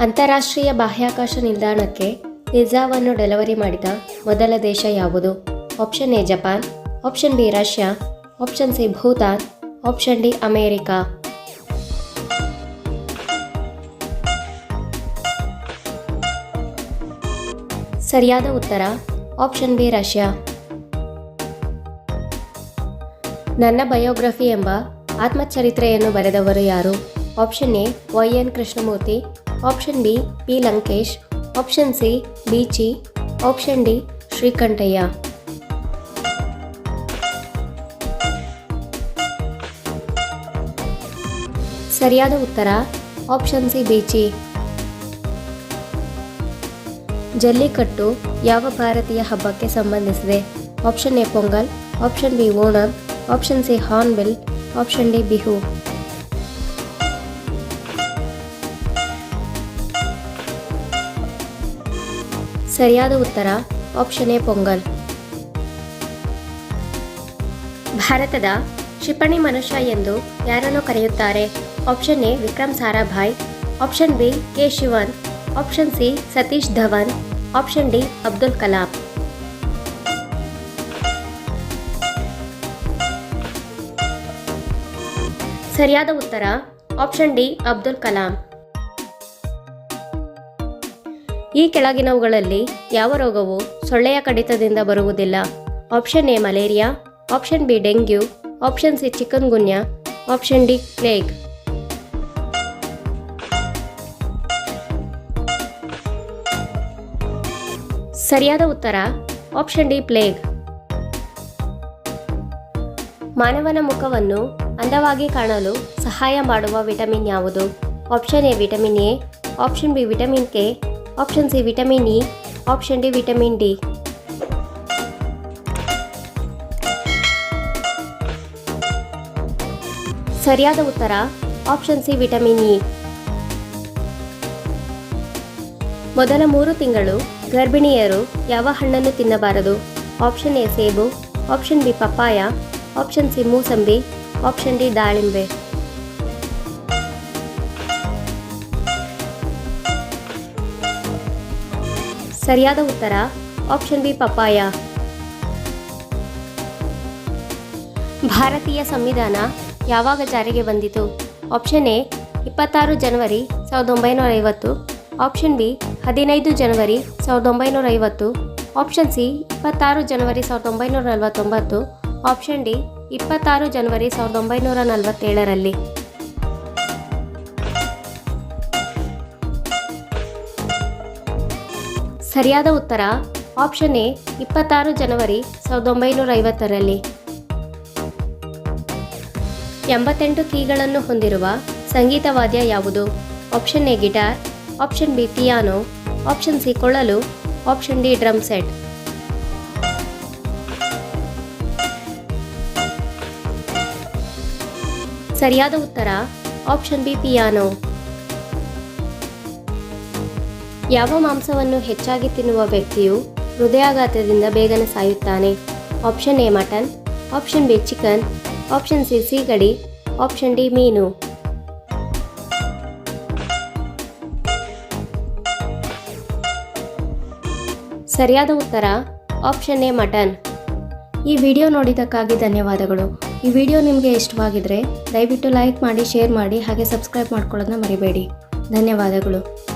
ಅಂತಾರಾಷ್ಟ್ರೀಯ ಬಾಹ್ಯಾಕಾಶ ನಿಲ್ದಾಣಕ್ಕೆ ಪಿಜ್ಜಾವನ್ನು ಡೆಲಿವರಿ ಮಾಡಿದ ಮೊದಲ ದೇಶ ಯಾವುದು? Option A Japan, option B Russia, option C Bhutan, option D America. ಸರಿಯಾದ ಉತ್ತರ, ಆಪ್ಷನ್ ಬಿ ರಷ್ಯಾ. ನನ್ನ ಬಯೋಗ್ರಫಿ ಎಂಬ ಆತ್ಮಚರಿತ್ರೆಯನ್ನು ಬರೆದವರು ಯಾರು? Option A Y N Krishnamurthy option B P Lankesh option C Beechi option D Srikantaiah ಸರಿಯಾದ ಉತ್ತರ option C Beechi Jallikattu ಯಾವ ಭಾರತೀಯ ಹಬ್ಬಕ್ಕೆ ಸಂಬಂಧಿಸಿದೆ? Option A Pongal option B Onam option C Hornbill option D Bihu ಸರಿಯಾದ ಉತ್ತರ ಆಪ್ಷನ್ ಎ ಪೊಂಗಲ್. ಭಾರತದ ಕ್ಷಿಪಣಿ ಮನುಷ್ಯ ಎಂದು ಯಾರನ್ನು ಕರೆಯುತ್ತಾರೆ? Option A Vikram Sarabhai option B K Sivan option C Satish Dhawan option D Abdul Kalam. ಸರಿಯಾದ ಉತ್ತರ ಆಪ್ಷನ್ ಡಿ ಅಬ್ದುಲ್ ಕಲಾಂ. ಈ ಕೆಳಗಿನವುಗಳಲ್ಲಿ ಯಾವ ರೋಗವು ಸೊಳ್ಳೆಯ ಕಡಿತದಿಂದ ಬರುವುದಿಲ್ಲ. Option A malaria, option B dengue, option C chikungunya option D plague. ಸರಿಯಾದ ಉತ್ತರ ಆಪ್ಷನ್ ಡಿ ಪ್ಲೇಗ್. ಮಾನವನ ಮುಖವನ್ನು ಅಂದವಾಗಿ ಕಾಣಲು ಸಹಾಯ ಮಾಡುವ ವಿಟಮಿನ್ ಯಾವುದು? Option A vitamin A, option B vitamin K option C vitamin E option D vitamin D ಸರಿಯಾದ ಉತ್ತರ ಆಪ್ಷನ್ ಸಿ ವಿಟಮಿನ್ ಇ ಮೊದಲ ಮೂರು ತಿಂಗಳು, ಗರ್ಭಿಣಿಯರು ಯಾವ ಹಣ್ಣನ್ನು ತಿನ್ನಬಾರದು? ಆಪ್ಷನ್ ಎ ಸೇಬು. Option B papaya. Option C ಮೂಸಂಬಿ. ಆಪ್ಷನ್ ಡಿ ದಾಳಿಂಬೆ. ಸರಿಯಾದ ಉತ್ತರ ಆಪ್ಷನ್ ಬಿ ಪಪ್ಪಾಯ. ಭಾರತೀಯ ಸಂವಿಧಾನ ಯಾವಾಗ ಜಾರಿಗೆ ಬಂದಿತು? ಆಪ್ಷನ್ ಎ ಇಪ್ಪತ್ತಾರು ಜನವರಿ ಸಾವಿರದ ಒಂಬೈನೂರ ಐವತ್ತು ಆಪ್ಷನ್ ಬಿ ಹದಿನೈದು ಜನವರಿ ಸಾವಿರದ ಒಂಬೈನೂರ ಐವತ್ತು ಆಪ್ಷನ್ ಸಿ ಇಪ್ಪತ್ತಾರು ಜನವರಿ ಸಾವಿರದ ಒಂಬೈನೂರ ನಲವತ್ತೊಂಬತ್ತು ಆಪ್ಷನ್ ಡಿ ಇಪ್ಪತ್ತಾರು ಜನವರಿ ಸಾವಿರದ ಒಂಬೈನೂರ ನಲವತ್ತೇಳರಲ್ಲಿ ಸರಿಯಾದ ಉತ್ತರ ಆಪ್ಷನ್ ಎ, ಇಪ್ಪತ್ತಾರು ಜನವರಿ ಸಾವಿರದ ಒಂಬೈನೂರ ಐವತ್ತರಲ್ಲಿ ಎಂಬತ್ತೆಂಟು ಕೀಗಳನ್ನು ಹೊಂದಿರುವ ಸಂಗೀತ ವಾದ್ಯ ಯಾವುದು? Option A guitar option B piano option C ಕೊಳ್ಳಲು ಆಪ್ಷನ್ ಡಿ ಡ್ರಮ್ ಸೆಟ್ ಸರಿಯಾದ ಉತ್ತರ ಆಪ್ಷನ್ ಬಿ ಪಿಯಾನೋ ಯಾವ ಮಾಂಸವನ್ನು ಹೆಚ್ಚಾಗಿ ತಿನ್ನುವ ವ್ಯಕ್ತಿಯು ಹೃದಯಾಘಾತದಿಂದ ಬೇಗನೆ ಸಾಯುತ್ತಾನೆ. Option A mutton, option B chicken, option C ಸೀಗಡಿ, ಆಪ್ಷನ್ ಡಿ ಮೀನು. ಸರಿಯಾದ ಉತ್ತರ ಆಪ್ಷನ್ ಎ ಮಟನ್. ಈ ವಿಡಿಯೋ ನೋಡಿದ್ದಕ್ಕಾಗಿ ಧನ್ಯವಾದಗಳು. ಈ ವಿಡಿಯೋ ನಿಮಗೆ ಇಷ್ಟವಾಗಿದ್ದರೆ ದಯವಿಟ್ಟು ಲೈಕ್ ಮಾಡಿ, ಶೇರ್ ಮಾಡಿ, ಹಾಗೆ ಸಬ್ಸ್ಕ್ರೈಬ್ ಮಾಡ್ಕೊಳ್ಳೋದನ್ನ ಮರಿಬೇಡಿ. ಧನ್ಯವಾದಗಳು.